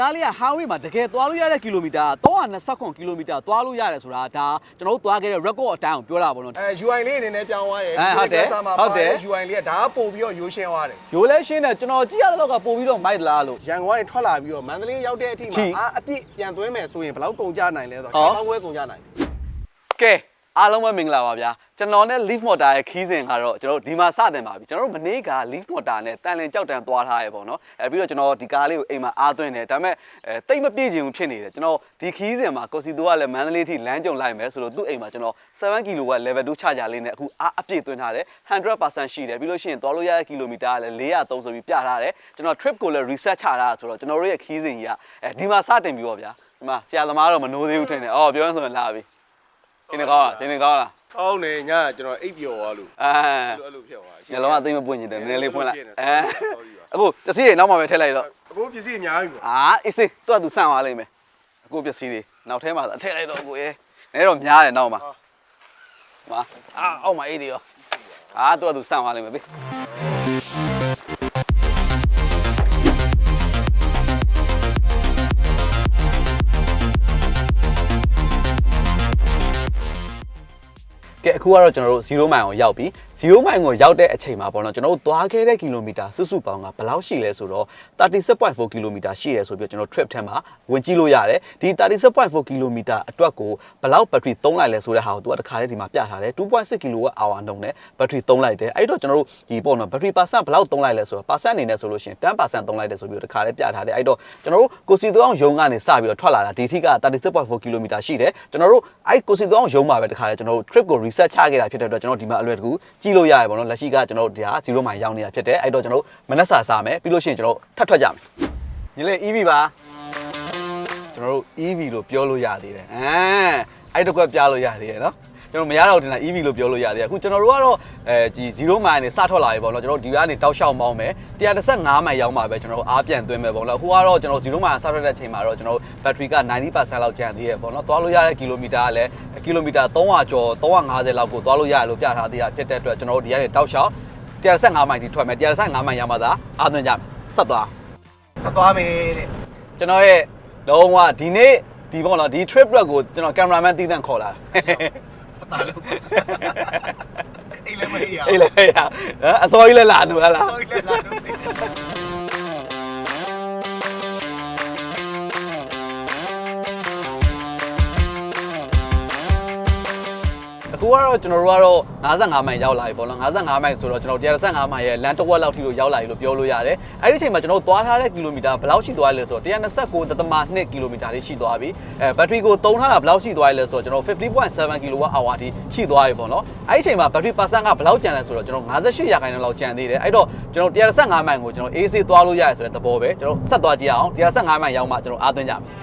ကားလေးက highway မှာတကယ်သွားလို့ရတဲ့ကီလိုမီတာ329ကီလိုမီတာသွားလို့ရတယ်ဆိုတာဒါကျွန်တော်တို့သွားခဲ့တဲ့ record အတိုင်းကိုပြောတာပေါ့နော် အဲ UI လေးအနေနဲ့ပြောင်းသွားတယ်အဲဟုတ်တယ်ဒီကစားမှာဟုတ်တယ် ပါတဲ့ UI လေးကဒါကပို့ပြီးတော့ရိုးရှင်းသွားတယ်ရိုးလဲရှင်းတယ်ကျွန်တော်ကြည့်ရတဲ့လောက်ကပို့ပြီးတော့မိုက်လားလို့ ရန်ကုန်ကနေထွက်လာပြီးတော့မန္တလေးရောက်တဲ့အထိချီမှာအာအပြစ်ပြန်သွင်းမယ်ဆိုရင်ဘယ်လောက်ကုန်ကြနိုင်လဲဆိုဟောတော့600ခွဲကုန်ကြနိုင်တယ် ကဲ အားလုံးပဲမင်္ဂလာပါဗျာကျွန်တော်နဲ့ leaf motor ရဲ့ခီးစဉ်ကတော့ကျွန်တော်တို့ဒီမှာစတင်ပါပြီကျွန်တော်တို့မနေ့က leaf motor နဲ့တန်လင်ကြောက်တန်သွားထားရပေါ့နော်အဲပြီးတော့ကျွန်တော်ဒီကားလေးကိုအိမ်မှာအားသွင်းတယ်ဒါပေမဲ့အဲတိတ်မပြည့်ချင်ဘူးဖြစ်နေတယ်ကျွန်တော်ဒီခီးစဉ်မှာကိုစီတူကလည်းမန္တလေးထိလမ်းကြုံလိုက်မယ်ဆိုလို့သူ့အိမ်မှာကျွန်တော်7 kW level 2 charger လေးနဲ့အခုအားအပြည့်သွင်းထားတယ်100%ရှိတယ်ပြီးလို့ရှိရင်သွားလို့ရတဲ့ကီလိုမီတာကလည်း430ဆိုပြီးပြထားတယ်ကျွန်တော် trip ကိုလည်း reset ချထားတာဆိုတော့ကျွန်တော်တို့ရဲ့ခီးစဉ်ကြီးကအဲဒီမှာစတင်ပြီးတော့ဗျာဒီမှာဆရာသမားတော့မနိုးသေးဘူးထင်တယ်အော်ပြောရင်ဆိုရင်လာပြီ ရှင်းနေကောင်းလားရှင်းနေကောင်းလားကောင်းတယ်ညကျွန်တော်အိပ်ပျော်သွားလို့အဲအဲ့လိုဖြစ်သွားညလုံးအသိမပွင့်နေတယ်နည်းနည်းလေးဖွင့်လိုက်ဖြစ်နေအဲ sorry ပါအခုပစ္စည်းတွေနောက်မှပဲထည့်လိုက်တော့အခုပစ္စည်းအများပြီပေါ့အာအေးစေးသူ့အတူဆန့်သွားလိမ့်မယ်အခုပစ္စည်းတွေနောက်ထဲမှာထည့်လိုက်တော့ကိုရေနည်းတော့များတယ်နောက်မှာမှာအာအောက်မှာအေးတွေရောအာသူ့အတူဆန့်သွားလိမ့်မယ်ဘေး ကဲအခုကတော့ကျွန်တော်တို့0မိုင်ကိုရောက်ပြီ 0မိုင်ကိုရောက်တဲ့အချိန်မှာပေါ့နော်ကျွန်တော်တို့သွားခဲ့တဲ့ကီလိုမီတာစုစုပေါင်းကဘယ်လောက်ရှိလဲဆိုတော့36.4ကီလိုမီတာရှိရဲဆိုပြီးတော့ကျွန်တော် trip ထဲမှာဝင်ကြည့်လို့ရတယ်ဒီ36.4ကီလိုမီတာအတွက်ကိုဘယ်လောက်ဘက်ထရီသုံးလိုက်လဲဆိုတဲ့ဟာကိုသူကတခါတည်းဒီမှာပြထားတယ်2.6ကီလိုဝက်အာဝါနှုန်းနဲ့ဘက်ထရီသုံးလိုက်တယ်အဲ့တော့ကျွန်တော်တို့ဒီပေါ့နော်ဘက်ထရီ percent ဘယ်လောက်သုံးလိုက်လဲဆိုတော့ percent အနေနဲ့ဆိုလို့ရှိရင်10%သုံးလိုက်တယ်ဆိုပြီးတော့တခါတည်းပြထားတယ်အဲ့တော့ကျွန်တော်တို့ကိုစီတောင်းယုံကနေစပြီးတော့ထွက်လာတာဒီထိက36.4ကီလိုမီတာရှိတယ်ကျွန်တော်တို့အဲ့ကိုစီတောင်းယုံမှာပဲတခါတည်းကျွန်တော်တို့ trip ကို reset ချခဲ့တာဖြစ်တဲ့အတွက်ကျွန်တော်ဒီမှာအလွယ်တကူကြည့်လို့ရတယ်ပေါ့နော်လက်ရှိကကျွန်တော်တို့ဒီဟာ0မိုင်ရောက်နေတာဖြစ်တယ်အဲ့တော့ကျွန်တော်တို့မနက်စာစားမယ်ပြီးလို့ရှိရင်ကျွန်တော်တို့ထပ်ထွက်ကြမယ်ညီလေး EV ပါကျွန်တော်တို့ EV လို့ပြောလို့ရသေးတယ်အဲအဲ့တော့ကွက်ပြလို့ရသေးတယ်နော် ကျွန်တော်မရတော့တင်တာ EV လို့ပြောလို့ရသေးတယ်အခုကျွန်တော်တို့ကတော့အဲဒီ0မိုင်နဲ့စထွက်လာပြီပေါ့နော်ကျွန်တော်တို့ဒီကနေတောက်လျှောက်မောင်းမယ်135မိုင်ရောက်မှပဲကျွန်တော်တို့အားပြန်သွင်းမယ်ပေါ့နော်အခုကတော့ကျွန်တော်0မိုင်စထွက်တဲ့အချိန်မှာတော့ကျွန်တော်တို့ဘက်ထရီက90%လောက်ကျန်သေးရပေါ့နော်သွားလို့ရတဲ့ကီလိုမီတာကလည်းကီလိုမီတာ300ကျော်350လောက်ကိုသွားလို့ရတယ်လို့ပြထားသေးတာဖြစ်တဲ့အတွက်ကျွန်တော်တို့ဒီကနေတောက်လျှောက်135မိုင်ထိထွက်မယ်135မိုင်ရမှသာအားသွင်းကြမယ်ဆက်သွားဆက်သွားမယ်တဲ့ကျွန်တော်ရဲ့လုံးဝဒီနေ့ဒီပေါ့နော်ဒီ trip ရက်ကိုကျွန်တော်ကင်မရာမန်တီးတန့်ခေါ်လာတာတာ လို့အိတ်လည်းမအေးရအေးလေရအစောကြီးလဲလာနူဟလား sorry လက်လာတော့အခု တော့ကျွန်တော်တို့ကတော့55မိုင်ရောက်လာပြီပေါ့နော်55မိုင်ဆိုတော့ကျွန်တော်135မိုင်ရဲ့လမ်းတစ်ဝက်လောက်ထိလို့ရောက်လာပြီလို့ပြောလို့ရတယ်အဲ့ဒီအချိန်မှာကျွန်တော်တို့သွားထားတဲ့ကီလိုမီတာဘယ်လောက်ရှိသွားလဲဆိုတော့129.2ကီလိုမီတာလေးရှိသွားပြီအဲဘက်ထရီကိုသုံးထားတာဘယ်လောက်ရှိသွားလဲဆိုတော့ကျွန်တော်50.7 kWh ထိရှိသွားပြီပေါ့နော်အဲ့ဒီအချိန်မှာဘက်ထရီ percent ကဘယ်လောက်ကျန်လဲဆိုတော့ကျွန်တော်58ရာခိုင်နှုန်းလောက်ကျန်သေးတယ်အဲ့တော့ကျွန်တော်135မိုင်ကိုကျွန်တော် AC သွားလို့ရတယ်ဆိုတဲ့သဘောပဲကျွန်တော်ဆက်သွားကြည့်အောင်135မိုင်ရောက်မှကျွန်တော်အားသွင်းကြမယ်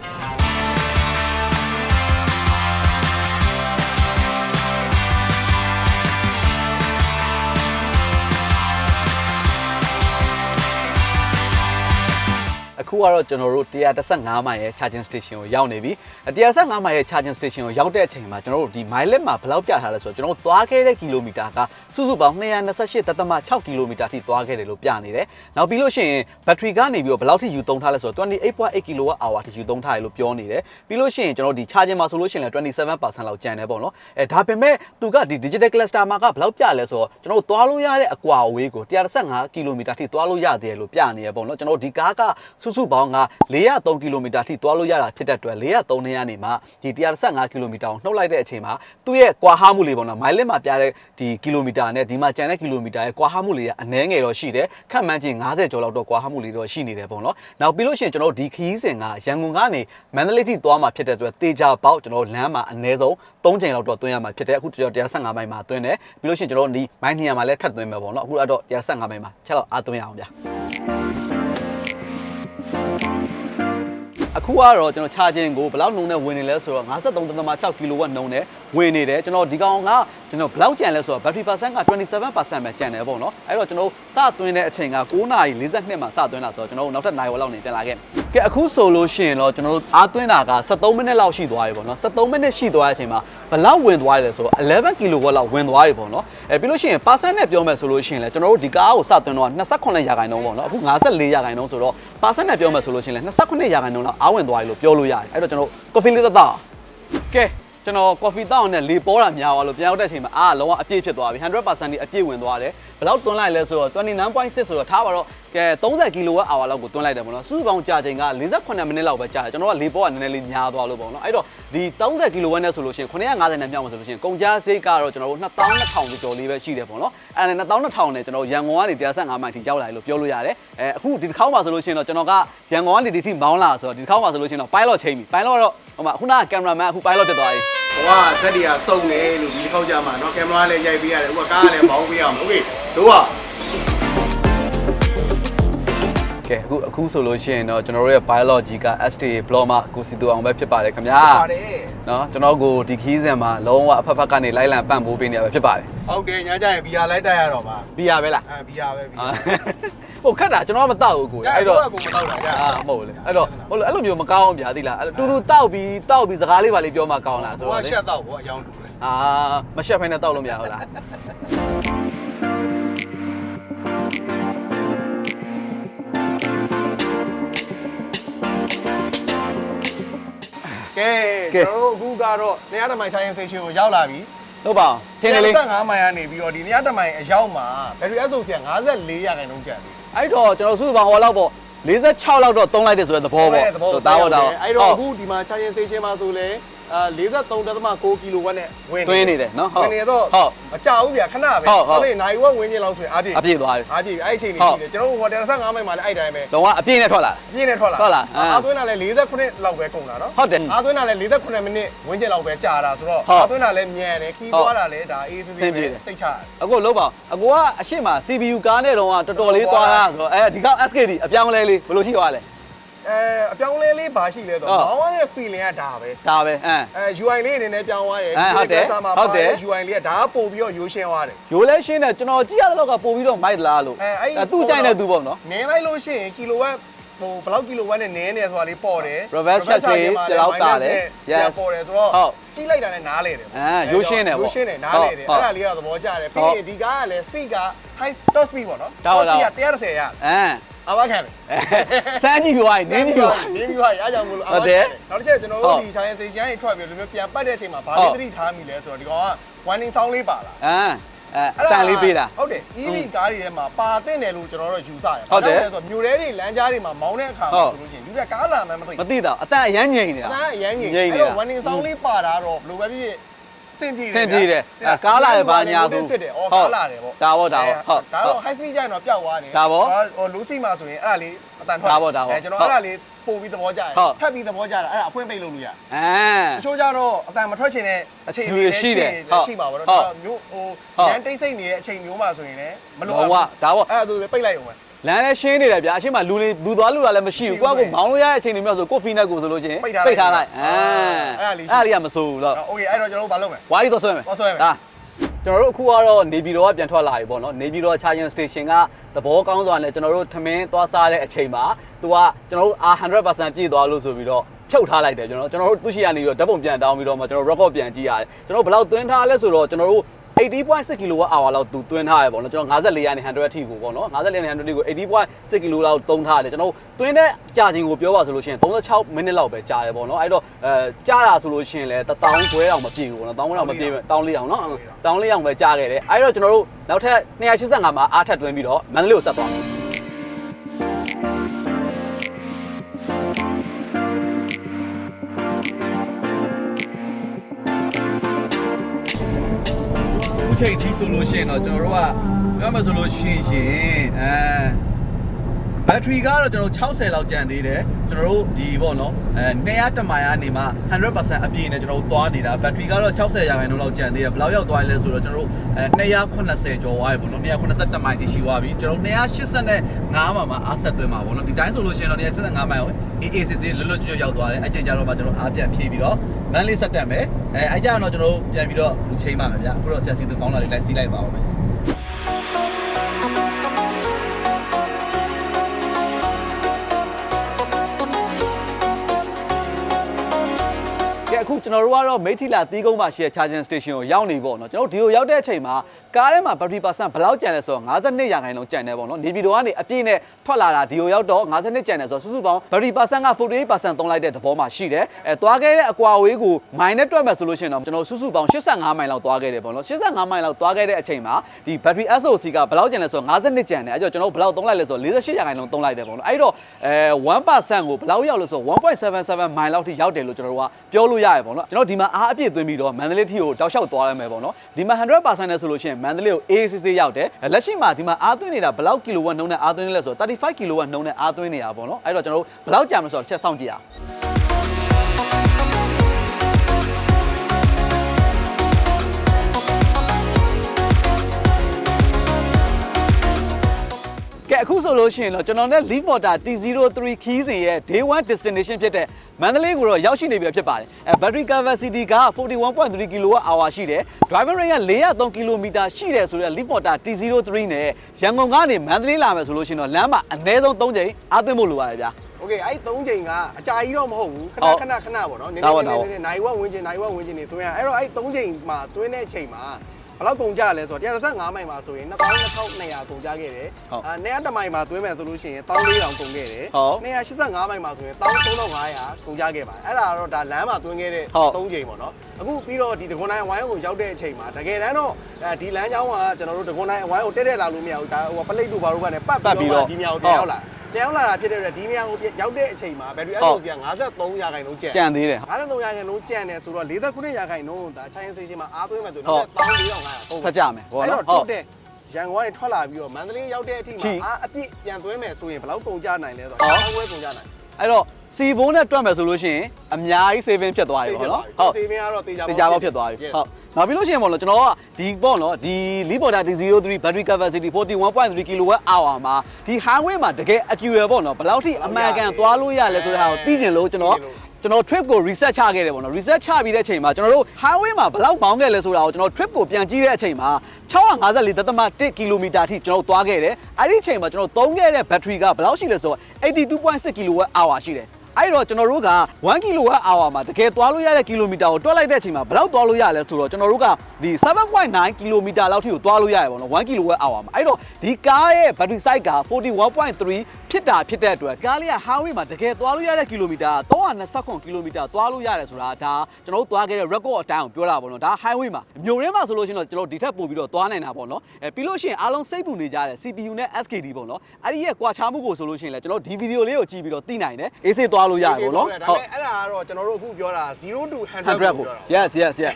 အခုကတော့ကျွန်တော်တို့135မိုင်ရဲ့ charging station ကိုရောက်နေပြီ135မိုင်ရဲ့ charging station ကိုရောက်တဲ့အချိန်မှာကျွန်တော်တို့ဒီ mileage မှာဘယ်လောက်ပြထားလဲဆိုတော့ကျွန်တော်တို့သွားခဲ့တဲ့ကီလိုမီတာကစုစုပေါင်း228.6ကီလိုမီတာထိသွားခဲ့တယ်လို့ပြနေတယ်။နောက်ပြီးလို့ရှိရင်ဘက်ထရီကနေပြီးတော့ဘယ်လောက်ထိယူသုံးထားလဲဆိုတော့28.8 kWh ထိယူသုံးထားတယ်လို့ပြောနေတယ်။ပြီးလို့ရှိရင်ကျွန်တော်တို့ဒီ charging မှာဆိုလို့ရှိရင်လည်း27%လောက်ကျန်တယ်ပေါ့နော်။အဲဒါပေမဲ့သူကဒီ digital cluster မှာကဘယ်လောက်ပြလဲဆိုတော့ကျွန်တော်တို့သွားလို့ရတဲ့အကွာအဝေးကို135ကီလိုမီတာထိသွားလို့ရသေးတယ်လို့ပြနေရပေါ့နော်။ကျွန်တော်တို့ဒီကားကစုစုပေါင်းက403ကီလိုမီတာထိသွားလို့ရတာဖြစ်တဲ့အတွက်403နေရနေမှာဒီ135ကီလိုမီတာကိုနှုတ်လိုက်တဲ့အချိန်မှာသူ့ရဲ့ကွာဟမှုလေးပေါ့နော် mileage မှာပြတဲ့ဒီကီလိုမီတာနဲ့ဒီမှာကျန်တဲ့ကီလိုမီတာရဲ့ကွာဟမှုလေးကအနည်းငယ်တော့ရှိတယ်ခန့်မှန်းချင်း90ကျော်လောက်တော့ကွာဟမှုလေးတော့ရှိနေတယ်ပေါ့နော်နောက်ပြီးလို့ရှိရင်ကျွန်တော်တို့ဒီခရီးစဉ်ကရန်ကုန်ကနေမန္တလေးထိသွားမှာဖြစ်တဲ့အတွက်တေချာပေါက်ကျွန်တော်တို့လမ်းမှာအနည်းဆုံး3ချိန်လောက်တော့သွင်းရမှာဖြစ်တယ်အခုကျွန်တော်135မိုင်မှာသွင်းတယ်ပြီးလို့ရှိရင်ကျွန်တော်တို့ဒီမိုင်200မှာလည်းထပ်သွင်းမယ်ပေါ့နော်အခုတော့135မိုင်မှာချက်တော့အားသွင်းရအောင်ဗျာ အခုကတော့ကျွန်တော် charging ကိုဘယ်လောက်နှုန်းနဲ့ဝင်နေလဲဆိုတော့53.6 kW နှုန်းနဲ့ဝင်နေတယ်ကျွန်တော်ဒီကောင်ကကျွန်တော်ဘလောက်ကျန်လဲဆိုတော့ battery percent က27%ပဲကျန်တယ်ပေါ့နော်အဲ့တော့ကျွန်တော်စသွင်းတဲ့အချိန်က9:42မှာစသွင်းတာဆိုတော့ကျွန်တော်နောက်ထပ်နိုင်ဝက်လောက်နေပြန်လာခဲ့ကဲအခုဆိုလို့ရှိရင်တော့ကျွန်တော်တို့အားသွင်းတာက73မိနစ်လောက်ရှိသွားပြီပေါ့နော်73မိနစ်ရှိသွားတဲ့အချိန်မှာဘလောက်ဝင်သွားလဲဆိုတော့11 kW လောက်ဝင်သွားပြီပေါ့နော်အဲပြီးလို့ရှိရင် percent နဲ့ပြောမယ်ဆိုလို့ရှိရင်လည်းကျွန်တော်တို့ဒီကားကိုစသွင်းတော့28ရာခိုင်နှုန်းပေါ့နော်အခု54ရာခိုင်နှုန်းဆိုတော့ percent နဲ့ပြောမယ်ဆိုလို့ရှိရင်လည်း28ရာခိုင်နှုန်းလောက်အားဝင်သွားပြီလို့ပြောလို့ရတယ်အဲ့တော့ကျွန်တော် coffee လေးသက်သာကဲ ကျွန်တော် coffee တောက်နဲ့လေပေါ်တာများသွားလို့ပြန်ရောက်တဲ့အချိန်မှာအားလုံးဝအပြည့်ဖြစ်သွားပြီ100%ဒီအပြည့်ဝင်သွားတယ် ဘယ်လောက်သွင်းလိုက်လဲဆိုတော့29.6ဆိုတော့ထားပါတော့ကဲ30 kWh လောက်ကိုသွင်းလိုက်တယ်ပေါ့နော်စုစုပေါင်းကြာချိန်က48မိနစ်လောက်ပဲကြာတယ်ကျွန်တော်ကလေပေါ်ကနည်းနည်းလေးများသွားလို့ပေါ့နော်အဲ့တော့ဒီ30 kWh နဲ့ဆိုလို့ရှိရင်950နဲ့မြောက်မှာဆိုလို့ရှိရင်ကုန်ကျစရိတ်ကတော့ကျွန်တော်တို့2200ကျော်လေးပဲရှိတယ်ပေါ့နော်အဲ့ဒါနဲ့2200နဲ့ကျွန်တော်ရန်ကုန်ကနေ105မိုင်ထိရောက်လာတယ်လို့ပြောလို့ရတယ်အဲအခုဒီတစ်ခေါက်မှာဆိုလို့ရှိရင်တော့ကျွန်တော်ကရန်ကုန်ကနေဒီထိမောင်းလာဆိုတော့ဒီတစ်ခေါက်မှာဆိုလို့ရှိရင်တော့ pilot ချိန်ပြီ pilot ကတော့ဟိုမှာခုနက cameraman အခု pilot ဖြစ်သွားပြီ ဟိုကဇက်တီကစုံနေလို့ဒီတစ်ခေါက်ကြမှာเนาะကင်မရာလည်းရိုက်ပေးရတယ်ဥပကားကလည်းမောင်းပေးရအောင်โอเค တို့อ่ะကဲအခုအခုဆိုလို့ရှိရင်တော့ကျွန်တော်တို့ရဲ့ biology က STA blog မှာကိုစီတူအောင်ပဲဖြစ်ပါတယ်ခင်ဗျာဟုတ်ပါတယ်နော်ကျွန်တော်ကိုဒီခီးစံမှာလုံးဝအဖက်ဖက်ကနေလိုက်လံပန့်ပိုးပေးနေရပဲဖြစ်ပါတယ်ဟုတ်တယ်ညကြရင်ဘီယာလိုက်တိုက်ရတော့ပါဘီယာပဲလားအဲဘီယာပဲဘီယာဟိုခက်တာကျွန်တော်မတောက်ဘူးကိုအဲ့တော့ကိုမတောက်တာကြာအာမဟုတ်လေအဲ့တော့ဟိုလိုအဲ့လိုမျိုးမကောင်းဗျာသိလားတူတူတောက်ပြီးတောက်ပြီးစကားလေးပါလေးပြောမှကောင်းလားဆိုတော့ဟိုကရှက်တောက်ဘောအယောင်တူလေအာမရှက်ဖိုင်းနဲ့တောက်လို့မရဘူးလား ကဲကျွန်တော်တို့အခုကတော့နေရာတမိုင်ချိုင်းဆေးရှင်ကိုရောက်လာပြီဟုတ်ပါအောင်ချင်းလေးလေး55မိုင်ကနေပြီးတော့ဒီနေရာတမိုင်အရောက်မှာဘယ်လိုအဆိုကျန်54ရာခိုင်နှုန်းကျန်ပြီအဲ့တော့ကျွန်တော်စုစုပေါင်းဟောလောက်ပေါ့46လောက်တော့သုံးလိုက်တယ်ဆိုတဲ့သဘောပေါ့သဘောတားပေါ့တားပေါ့အဲ့တော့အခုဒီမှာချိုင်းဆေးရှင်မှာဆိုလဲ အာ43.6ကီလိုဝတ်နဲ့ဝင်တွင်းနေတယ်နော်ဟုတ်ဝင်နေတော့ဟုတ်မကြောက်ဘူးဗျာခဏပဲဟုတ်ဟုတ်လေနိုင်ဝက်ဝင်ချင်းလောက်ဆိုရင်အားပြည့်အပြည့်သွားပြီအားပြည့်အဲ့ဒီအချိန်ဟုတ်ကြီးရှိတယ်ကျွန်တော်တို့ဟိုတယ်15မိုင်မှာလည်းအဲ့တိုင်းပဲလုံးဝအပြည့်နဲ့ထွက်လာအပြည့်နဲ့ထွက်လာထွက်လာအာအားသွင်းတာလည်း48လောက်ပဲကုန်တာနော်ဟုတ်တယ်အားသွင်းတာလည်း48မိနစ်ဝင်ချင်းလောက်ပဲကြာတာဆိုတော့ဟုတ်အားသွင်းတာလည်းမြန်တယ်ခီးဟုတ်သွားတာလည်းဒါအေးစစ်ဆစစ်င်းပြေပဲတယ်စိတ်ချရတယ်အခုလုံးပါအကိုကအရှိမ CPU ကားနဲ့တော့တော်တော်လေးသွားတာဆိုတော့အဲဒီကောင် SKD အပြောင်းလဲလေးဘယ်လိုရှိသွားလဲ အဲအပြောင်းလဲလေးဘာရှိလဲဆိုဟုတ်တော့မောင်းရတဲ့ feeling ကဒါပဲဒါပဲအမ် အဲ UI လေးအနေနဲ့ပြောင်းသွားတယ်အဲဟုတ်တယ်ဒီမှာဟုတ်တယ် ပါတဲ့ UI လေးကဒါကပို့ပြီးတော့ရိုးရှင်းသွားတယ် ရိုးလဲရှင်းတယ်ကျွန်တော်ကြည့်ရတဲ့လောက်ကပို့ပြီးတော့မိုက်လားလို့အဲအဲ့အဲသူ့ကြိုက်တဲ့သူပေါ့နော် နင်းလိုက်လို့ရှိရင်ကီလိုဝတ်ဟိုဘယ်လောက်ကီလိုဝတ်နဲ့နင်းနေဆိုတာလေးပေါ်တယ် Reverse check လေးမှာဒီလောက်တာတယ် yes Yes ပေါ်တယ်ဆိုတော့ဟုတ်ကြည့်လိုက်တာနဲ့နားလေတယ်အာရိုးရှင်းတယ်ပေါ့ရိုးရှင်းတယ်နားလေတယ်ဟုတ်အဲ့ဒါလေးကသဘောကျတယ်ဟုတ်ပြီးရင်ဒီကားကလည်း speed က high top speed ပေါ့နော် ဒါပါဒါပါ speed က130ရအမ် အမခံတယ်စမ်းကြည့်ပြသွားရင်နင်းကြည့်ပြသွားနင်းပြီးသွားရအားကြောင့်မလို့အမဟုတ်ခံတတယ်ယ်နောက်တစ်ချက်ကျွန်တော်ဟုတို့တ်ဒီ China Station တွေထွက်ပြီးလို့မျိုးပြန်ပတ်တဲ့အချိန်မှာဘာဟုလေးတ်သတိထားမိလဲဆိုတော့ဒီကောင်က warning sound လေးပါလာ အမ်အဲအတန်လေးပေးတာ ဟုတ်တယ် EV ကားတွေထဲမှာပါတဲ့တယ်လို့ကျွန်တော်တို့ယူဆတယ်ဟုတ်တယ်ဘာလို့လဲဆိုတော့မြို့ထဲတွေလမ်းကြားတွေမှာမောင်းတဲ့အခါဟုမှာတ်ဆိုလို့ရှိရင်လူတွေကကားလာမှန်းမသိမသိတော့အတန်အရမ်းငြိမ်နေတာအတန်းအရမ်းငြိမ်ငြိမ်အဲ့နေတာ တော့ warning sound လေးပါတာတော့ဘယ်လိုပဲဖြစ်ဖြစ် စင်ပြေတယ်စင်ပြေတယ်ဗျာအဲကားလာရဲ့ဘာညာဆိုဖြစ်တယ်အော်ဟုတ်ကားလာတယ်ပေါ့ဒါပေါ့ဒါပေါ့ဟုတ်ဒါတော့ high speed ကျရင်တော့ပျောက်သွားတယ်ဒါပေါ့ဟို low speed မှာဆိုရင်အဲ့ဒါလေးအတန်ထွက်ဒါပေါ့ဒါပေါ့အဲကျွန်တော်အဲ့ဒါလေးပို့ပြီးသဘောကျတယ်ဟုတ်ထပ်ပြီးသဘောကျတာအဲ့ဒါအဖွင့်ပိတ်လုပ်လို့ရအမ်တချို့ကြတော့အတန်မထွက်ချင်တဲ့အချိန်တွေလည်းရှိရှိတတယ်ယ်ဟုတ်ရှိပါဘောတော့ဟုတ်ဒါမျိုးဟိုဟုတ်ရန်တိတ်ဆိတ်နေတဲ့အချိန်မျိုးမှာဆိုရင်လည်းမလိုဟိုကဒါပေါ့အဲ့ဒါဆိုပိတ်လိုက်အောင်ပဲ လမ်းလည်းရှင်းနေတယ်ဗျာအရှိမလူလေးလူသွားလူလာလည်းမရှိဘူး ရှိ ကို ဘူး ကကိုမောင်းလို့ရတဲ့အချိန်တွေမျိုးဆိုကိုဖီနက်ကိုဆိုလို့ချင်း ပိတ်ထား ပိတ်ထားလိုက် လိုက် အမ် အဲ့ဒါလေးရှိ အဲ့ဒါလေးကမစိုးဘူးတော့ โอเคအဲ့တော့ကျွန်တော်တို့ဘာလုပ်မလဲ ဝါးရီတော့ဆွဲမယ် ဟောဆွဲမယ် ဒါကျွန်တော်တို့အခုကတော့နေပြည်တော်ကပြန်ထွက်လာပြီပေါ့နော်နေပြည်တော် charging station ကသဘောကောင်းစွာနဲ့ကျွန်တော်တို့ထမင်းသွားစားတဲ့အချိန်မှာသူကကျွန်တော်တို့အာ100%ပြည့်သွားလို့ဆိုပြီးတော့ဖြုတ်ထားလိုက်တယ်ကျွန်တော်ကျွန်တော်တို့သူရှိရနေပြီးတော့ဓာတ်ပုံပြန်တောင်းပြီးတော့မှကျွန်တော် record ပြန်ကြည့်ရတယ်ကျွန်တော်ဘယ်လောက်သွင်းထားလဲဆိုတော့ကျွန်တော်တို့ 80.6 kWh လောက်သူသွင်းထားရပေါ့နော်ကျွန်တော်54ရာနေ100အထိကိုပေါ့နော်54ရာနေ100အထိကို80.6 kg လောက်သုံးထားတယ်ကျွန်တော်သွင်းတဲ့ကြာချိန်ကိုပြောပါဆိုလို့ရှိရင်36မိနစ်လောက်ပဲကြာတယ်ပေါ့နော်အဲ့တော့အဲကြာတာဆိုလို့ရှိရင်လည်း1000ခွဲအောင်မပြည့်ဘူးပေါ့နော်1000ခွဲအောင်မပြည့်ဘူး1000လေးအောင်နော်1000လေးအောင်ပဲကြာခဲ့တယ်အဲ့တော့ကျွန်တော်တို့နောက်ထပ်285မှာအားထပ်သွင်းပြီးတော့မန္တလေးကိုဆက်သွားမယ် ခုချိန်ကြီးဆိုလို့ရှိရင်တော့ကျွန်တော်တို့ကပြောမှဆိုလို့ရှိရင်အဲ ဘဘက်ထရီကတော့ကျွန်တော်60လောက်ကျန်သေးတယ်ကျွန်တော်တို့ဒီပေါ့နော်အဲ200တမိုင်ကနေမှ100%အပြည့်နဲ့ကျွန်တော်တို့သွားနေတာဘက်ထရီကတော့60ရာခိုင်နှုန်းလောက်ကျန်သေးတယ်ဘယ်လောက်ရောက်သွားလဲဆိုတော့ကျွန်တော်တို့အဲ280ကျော်သွားပြီပေါ့နော်280မိုင်တိရှိသွားပြီကျွန်တော်285မှာမှာအားဆက်သွင်းမှာပေါ့နော်ဒီတိုင်းဆိုလို့ရှိရင်တော့285မိုင်ကိုအေးအေးစစ်စစ်လွတ်လွတ်ကျွတ်ရောက်သွားတယ်အကျဉ်းကြတော့မှကျွန်တော်အားပြန်ဖြည့်ပြီးတော့မန်လေးဆက်တက်မယ်အဲအဲကြတော့ကျွန်တော်တို့ပြန်ပြီးတော့လူချိန်ပါမယ်ဗျာအခုတော့ဆရာစီသူကောင်းတာလေးလိုက်စီးလိုက်ပါဦးမယ် အခုကျွန်တော်တို့ကတော့မိထီလာတီးကုန်းမှာရှိတဲ့ charging station ကိုရောက်နေပေါ့နော်ကျွန်တော်တို့ဒီကိုရောက်တဲ့အချိန်မှာကားထဲမှာ battery percent ဘယ်လောက်ကျန်လဲဆိုတော့52ရာခိုင်နှုန်းကျန်တယ်ပေါ့နော်နေပြည်တော်ကနေအပြည့်နဲ့ထွက်လာတာဒီကိုရောက်တော့52ကျန်တယ်ဆိုတော့စုစုပေါင်း battery percent က48%သုံးလိုက်တဲ့သဘောမှာရှိတယ်အဲသွားခဲ့တဲ့အကွာအဝေးကိုမိုင်နဲ့တွက်မယ်ဆိုလို့ရှိရင်တော့ကျွန်တော်စုစုပေါင်း85မိုင်လောက်သွားခဲ့တယ်ပေါ့နော်85မိုင်လောက်သွားခဲ့တဲ့အချိန်မှာဒီ battery SOC ကဘယ်လောက်ကျန်လဲဆိုတော့52ကျန်တယ်အဲကြောင့်ကျွန်တော်တို့ဘယ်လောက်သုံးလိုက်လဲဆိုတော့48ရာခိုင်နှုန်းသုံးလိုက်တယ်ပေါ့နော်အဲ့တော့အဲ1%ကိုဘယ်လောက်ရောက်လို့ဆိုတော့1.77မိုင်လောက်ထိရောက်တယ်လို့ကျွန်တော်တို့ကပြောလို့ရတယ်ပေါ့နော်ကျွန်တော်ဒီမှာအားအပြည့်သွင်းပြီးတော့မန္တလေးထိကိုတောက်လျှောက်သွားရမယ်ပေါ့နော်ဒီမှာ100%နဲ့ဆိုလို့ရှိရင်မန္တလေးကို AACC ရောက်တယ်လက်ရှိမှာဒီမှာအားသွင်းနေတာဘယ်လောက်ကီလိုဝတ်နှုန်းနဲ့အားသွင်းနေလဲဆိုတော့35ကီလိုဝတ်နှုန်းနဲ့အားသွင်းနေတာပေါ့နော်အဲ့တော့ကျွန်တော်တို့ဘယ်လောက်ကြာမလဲဆိုတော့တစ်ချက်စောင့်ကြည့်အောင် အခုဆိုလို့ရှိရင်တော့ကျွန်တော်နဲ့ Leaf Motor T03 Keys ရဲ့ Day 1 destination ဖြစ်တဲ့မန္တလေးကိုတော့ရောက်ရှိနေပြီဖြစ်ပါတယ်။အဲ battery capacity က41.3 kWh ရှိတယ်။ driver range က403 km ရှိတယ်ဆိုတော့ Leaf Motor T03 နဲ့ရန်ကုန်ကနေမန္တလေးလာမယ်ဆိုလို့ရှိရင်တော့လမ်းမှာအနည်းဆုံး3ချိန်အသွင်းဖို့လိုပါတယ်ဗျာ။ okay အဲ့3ချိန်ကအကြာကြီးတော့မဟုတ်ဘူးခဏခဏခဏပေါ့နော်နည်းနည်းနည်းနည်းနိုင်ဝက်ဝင်ချင်းနိုင်ဝက်ဝင်ချင်းနေသွင်းရအဲ့တော့အဲ့3ချိန်မှာသွင်းတဲ့ချိန်မှာ ဘယ်လောက်ကုန်ကြလဲဆိုတော့135မိုင်မှာဆိုရင်2200ကုန်ကြခဲ့တယ်ဟုတ်အာ200တမိုင်မှာသွင်းမယ်ဆိုလို့ရှိရင်1400ကုန်ခဲ့တယ်ဟုတ်285မိုင်မှာဆိုရင်13500ကုန်ကြခဲ့ပါတယ်အဲ့ဒါကတော့ဒါလမ်းမှာသွင်းခဲ့တဲ့ဟုတ်3ချိန်ပေါ့နော်အခုပြီးတော့ဒီဒဂွန်တိုင်းဝိုင်းကိုရောက်တဲ့အချိန်မှာတကယ်တမ်းတော့အဲဒီလမ်းကြောင်းကကျွန်တော်တို့ဒဂွန်တိုင်းဝိုင်းကိုတက်တက်လာလို့မရဘူးဒါဟိုပလိတ်တို့ဘာတို့ကနေပတ်ပတ်ပြီးပြီးတော့တော့ဒီမြောက်ကိုပြန်ရောက်လာ ပြန်ရောက်လာတာဖြစ်တဲ့အတွက်ဒီမြောက်ကိုရောက်တဲ့အချိန်မှာဘယ်လိုအဲ့ဟုတ်လိုစီက53ရာခိုင်နှုန်းကျန်ကြံသေးတယ်53ရာခိုင်နှုန်းကျန်တယ်ဆိုတော့49ရာခိုင်နှုန်းဒါ China Station မှာအားသွင်းမယ်ဆိုဟုတော့တ်14500ကုန်ဖတ်ကြမယ်ပေါ့အဲ့နော်တော့ဟုတ်ထုတ်တဲ့ရန်ကုန်ကနေထွက်လာပြီးတော့မန္တလေးရောက်တဲ့အထိထိမှာအားအပြည့်ပြန်သွင်းမယ်ဆိုရင်ဘယ်လောက်ကုန်ကြနိုင်လဲဆိုဟုတ်တော့အဝဲကုန်ကြနိုင်အဲ့တော့စီဘုံနဲ့တွက်မယ်ဆိုလို့ရှိရင်အများကြီး saving ဖြစ်သွားပြီပေါ့နော်ဟုတ်စေးမင်းကတော့တေချာတေချာပေါက်ဖြစ်သွားပြီဟုတ် နောက်ပြီးလို့ရှိရင်ပေါ့နော်ကျွန်တော်ကဒီပေါ့နော်ဒီ Liporta D03 battery capacity 41.3 kWh မှာဒီ highway မှာတကယ် accurate ပေါ့နော်ဘယ်လောက်ထိအမှန်ကန်သွားလို့ရလဲဆိုတဲ့ဟာကိုသိကျင်လို့ကျွန်တော်ကျွန်တော် trip ကို reset ချခဲ့တယ်ပေါ့နော် reset ချပြီးတဲ့အချိန်မှာကျွန်တော်တို့ highway မှာဘယ်လောက်မောင်းခဲ့လဲဆိုတာကိုကျွန်တော် trip ကိုပြန်ကြည့်တဲ့အချိန်မှာ654.1 km ထိကျွန်တော်သွားခဲ့တယ်အဲ့ဒီအချိန်မှာကျွန်တော်သုံးခဲ့တဲ့ battery ကဘယ်လောက်ရှိလဲဆိုတော့82.6 kWh ရှိတယ် အဲ့တော့ကျွန်တော်တို့က1 kWh မှာတကယ်သွားလို့ရတဲ့ကီလိုမီတာကိုတွက်လိုက်တဲ့အချိန်မှာဘယ်လောက်သွားလို့ရလဲဆိုတော့ကျွန်တော်တို့ကဒီ7.9ကီလိုမီတာလောက်ထိကိုသွားလို့ရတယ်ပေါ့နော်1 kWh မှာအဲ့တော့ဒီကားရဲ့ battery size က41.3ဖြစ်တာဖြစ်တဲ့အတွက်ကားလေးက highway မှာတကယ်သွားလို့ရတဲ့ကီလိုမီတာ329ကီလိုမီတာသွားလို့ရတယ်ဆိုတာဒါကျွန်တော်တို့သွားခဲ့တဲ့ record အတိုင်းကိုပြောတာပေါ့နော်ဒါ highway မှာမြို့ရင်းမှာဆိုလို့ရှိရင်တော့ကျွန်တော်ဒီထက်ပိုပြီးတော့သွားနိုင်တာပေါ့နော်အဲပြီးလို့ရှိရင်အားလုံးစိတ်ပူနေကြတယ် CPU နဲ့ SKD ပေါ့နော်အဲ့ဒီရဲ့ကွာခြားမှုကိုဆိုလို့ရှိရင်လည်းကျွန်တော်ဒီဗီဒီယိုလေးကိုကြည့်ပြီးတော့သိနိုင်တယ်အေးစိတ်သွားလို့ရတယ်ပေါ့နော်ဒါပေမဲ့အဲ့ဒါကတော့ကျွန်တော်တို့အခုပြောတာ0 to 100 100ပေါ့ yes yes yes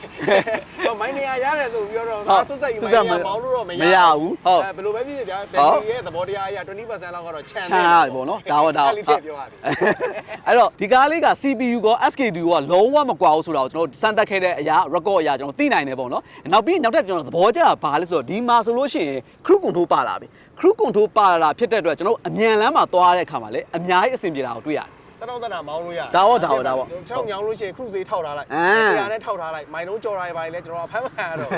တော့မိုင်းနေရရတယ်ဆိုပြီးတော့ဟုတ်ဒါသွတ်တက်ယူသွမိုတ်င်းတက်နေရမောင်းလို့တော့မရမရဘူးဟုတ်အဲဘယ်လိုပဲဖြစ်ဖြစ်ဗျာဘဟုက်တ်ထရီရဲ့သဘောတရားအရ20%လောက်ကတော့ချန်ချမ်းရတယ်ပေါ့နော်ဒါတော့ဒါအဲ့လေးထည့်ပြောရတယ်အဲ့တော့ဒီကားလေးက CPU ကော SKD ကောလုံးဝမကွာဘူးဆိုတော့ကျွန်တော်စမ်းသပ်ခဲ့တဲ့အရာ record အရာကျွန်တော်သိနိုင်တယ်ပေါ့နော်နောက်ပြီးနောက်ထပ်ကျွန်တော်သဘောကျတာဘာလဲဆိုတော့ဒီမှာဆိုလို့ရှိရင် cruise control ပါလာပြီ cruise control ပါလာတာဖြစ်တဲ့အတွက်ကျွန်တော်အမြန်လမ်းမှာသွားတဲ့အခါမှာလည်းအများကြီးအဆင်ပြေတာကိုတွေ့ရတယ်တတောင်းတနာမောင်းလို့ရတယ်ဒါပေါ့ဒါပေါ့ဒါပေါ့ကျွန်တော်ညောင်းလို့ရှိရင် cruise သေးထောက်ထားလိုက်အမ်တရားနဲ့ထောက်ထားလိုက်မိုင်းလုံးကြော်ထားပါလေကျွန်တော်ဖမ်းမှန်ရတော့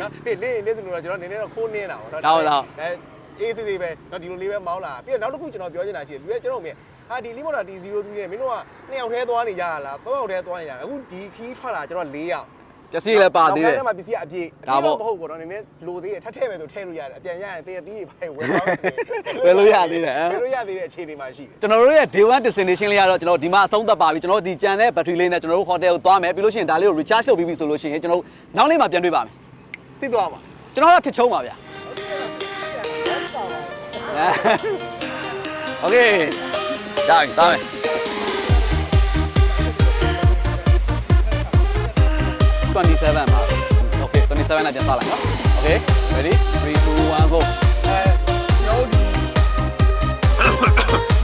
နော်ဟေးလေးလေးသူတို့တော့ကျွန်တော်နည်းနည်းတော့ခိုးနေတာပေါ့နော်ဒါဟုတ်လား အဲအေးစစ်သေးပဲနော်ဒီလိုလေးပဲမောင်းလာပြီးတော့နောက်တစ်ခုကျွန်တော်ပြောချင်တာရှိတယ်လူကကျွန်တော်မြင်ဟာဒီ Limoda D03 နဲ့မင်းတို့ကနှစ်ယောက်တည်းသွားနေကြရလားသုံးယောက်တည်းသွားနေကြတာအခုဒီခီးထွက်လာကျွန်တော်၄ယောက်ပစ္စည်းလည်းပါသေးတယ်နောက်ထဲမှာပစ္စည်းအပြည့်ဒါပေါ့မဟုတ်ဘူးတော့နည်းနည်းလိုသေးတယ်ထပ်ထည့်မယ်ဆိုထည့်လို့ရတယ်အပြန်ရရင်တည့်ရသီးပဲဝယ်တော့ဝယ်လို့ရသေးတယ်ဟမ်ဝယ်လို့ရသေးတဲ့အခြေအနေမှာရှိတယ်ကျွန်တော်တို့ရဲ့ day 1 destination လေးကတော့ကျွန်တော်ဒီမှာအဆုံးသတ်ပါပြီကျွန်တော်တို့ဒီကြံတဲ့ battery လေးနဲ့ကျွန်တော်တို့ hotel ကိုသွားမယ်ပြီးလို့ရှိရင်ဒါလေးကို recharge လုပ်ပြီးပြီဆိုလို့ရှိရင်ကျွန်တော်တို့နောက်နေ့မှပြန်တွေ့ပါမယ်သိသွားပါကျွန်တော်တို့ထစ်ချုံးပါဗျာ Okey. Dang, sampai. Twenty-seven, ah. Okay, twenty-seven aja salah, ya. Okay, ready? Three, two, one, go. Yogi.